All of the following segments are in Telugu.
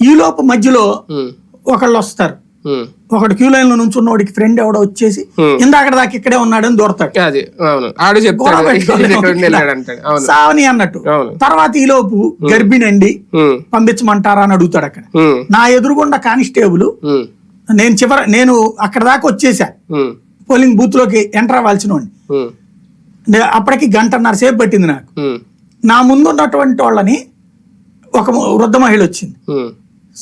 ఈ లోపు మధ్యలో ఒకళ్ళు వస్తారు. ఒకడు క్యూ లైన్లో నుంచున్నోడికి ఫ్రెండ్ ఎవడో వచ్చేసి. ఇందాక దాకా ఇక్కడే ఉన్నాడని దూరతాడు. సావని అన్నట్టు. తర్వాత ఈ లోపు గర్భిణి అండి ఉమ్, పంపించమంటారా అని అడుగుతాడు అక్కడ. నా ఎదురుగుండా కానిస్టేబుల్ నేను చివర నేను అక్కడ దాకా వచ్చేసా. పోలింగ్ బూత్లోకి ఎంటర్ అవ్వాల్సిన అప్పటికి గంటన్నర సేపు పట్టింది నాకు. నా ముందు ఉన్నటువంటి వాళ్ళని ఒక వృద్ధ మహిళ వచ్చింది.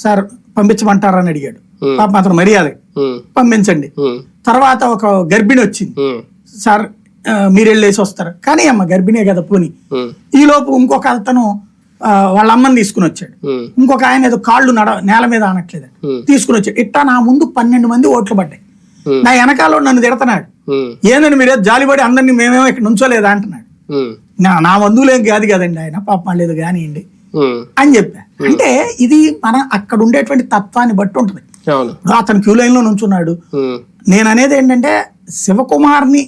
సార్ పంపించమంటారా అని అడిగాడు. పాప అతను మర్యాద. పంపించండి. తర్వాత ఒక గర్భిణి వచ్చింది. సార్ మీరు వెళ్ళేసి వస్తారు. కానీ అమ్మ గర్భిణే కదా పోని. లోపు ఇంకొక అతను వాళ్ళ అమ్మని తీసుకుని వచ్చాడు. ఇంకొక ఆయన ఏదో కాళ్ళు నడ నేల మీద అనట్లేదు. తీసుకుని వచ్చాడు. ఇట్టా నా ముందు పన్నెండు మంది ఓట్లు పడ్డాయి. నా వెనకాల నన్ను తిడతాడు ఏందని మీరే? జాలిపడి అందరినీ మేమేమో ఇక్కడ నుంచోలేదా అంటున్నాడు. నా నా బంధువులేం కాదు కదండి ఆయన. పాపం లేదు కానివ్వండి అని చెప్పా. అంటే ఇది మన అక్కడ ఉండేటువంటి తత్వాన్ని బట్టి ఉంటుంది. అతను క్యూ లైన్లో నుంచున్నాడు. నేను అనేది ఏంటంటే శివకుమార్ని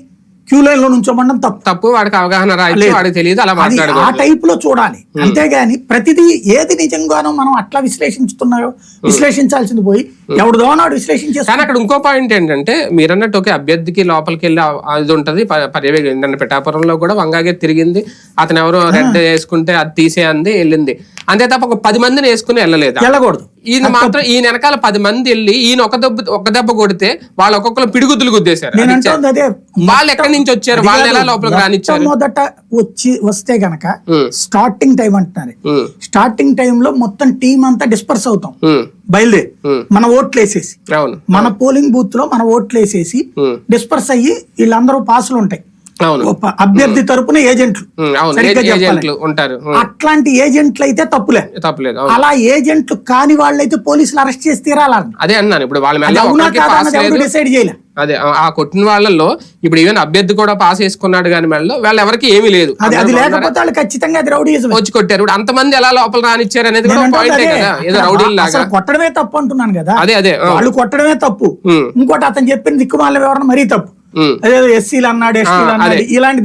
క్యూ లైన్లో నుంచోమడం తప్పు. తప్పు వాడికి అవగాహన. వాడికి తెలియదు అలా ఆ టైప్లో చూడాలి. అంతేగాని ప్రతిదీ ఏది నిజంగానో మనం అట్లా విశ్లేషించుతున్నారో విశ్లేషించాల్సింది పోయి ఎవడు దోనాడు విశ్లేషించేస్తాను కానీ అక్కడ ఇంకో పాయింట్ ఏంటంటే మీరన్నట్టు ఓకే అభ్యర్థికి లోపలికి వెళ్ళి అది ఉంటది పర్యవేక్షణ పిఠాపురంలో కూడా వంగాగే తిరిగింది అతను ఎవరో రెడ్ వేసుకుంటే అది తీసే అంది వెళ్ళింది. అంతే తప్ప ఒక పది మందిని వేసుకుని వెళ్ళలేదు. వెళ్ళకూడదు. ఈయన మాత్రం ఈయన వెనకాల పది మంది వెళ్ళి ఈయన ఒక దెబ్బ ఒక దెబ్బ కొడితే వాళ్ళు ఒక్కొక్కరు పిడుగుద్దులు గుద్దేశారు. వాళ్ళు ఎక్కడి నుంచి వచ్చారు? అది వాళ్ళని ఎలా కాదు. లోపలికి రానిచ్చారు? మొట్టమొదట వచ్చి వస్తే గనక స్టార్టింగ్ టైం అంటున్నారు. స్టార్టింగ్ టైంలో మొత్తం టీం అంతా డిస్పర్స్ అవుతాం. బయలుదేరి. మన ఓట్లు వేసేసి. మన పోలింగ్ బూత్లో మన ఓట్లు వేసేసి డిస్పర్స్ అయ్యి వీళ్ళందరూ పాసులు ఉంటాయి. అభ్యర్థి తరపున ఏజెంట్లు. ఉంటారు. అట్లాంటి ఏజెంట్లు అయితే తప్పులే. తప్పలేదు అలా ఏజెంట్లు కాని వాళ్ళైతే పోలీసులు అరెస్ట్ చేసి తీరాలని అదే అన్నాను ఇప్పుడు వాళ్ళ డిసైడ్ చేయలే. అదే ఆ- కొట్టిన వాళ్ళల్లో ఇప్పుడు ఈవెన్ అభ్యర్థి కూడా పాస్ చేసుకున్నాడు కానీ మెడలో వాళ్ళు ఎవరికి ఏమీ లేదు. అది లేకపోతే వాళ్ళు ఖచ్చితంగా అది వచ్చి కొట్టారు. ఇప్పుడు అంతమంది ఎలా లోపల రానిచ్చారు అనేది కూడా పాయింటే కదా ఏదో రౌడీలు లాగా కొట్టడమే తప్పు అంటున్నాను కదా. అదే అదే. వాళ్ళు కొట్టడమే తప్పు. ఇంకోటి అతను చెప్పిన దిక్కుమాల వివరణ మరీ తప్పు. ఎస్సీలు అన్నాడు ఎస్టీలు అన్నాడు. ఇలాంటి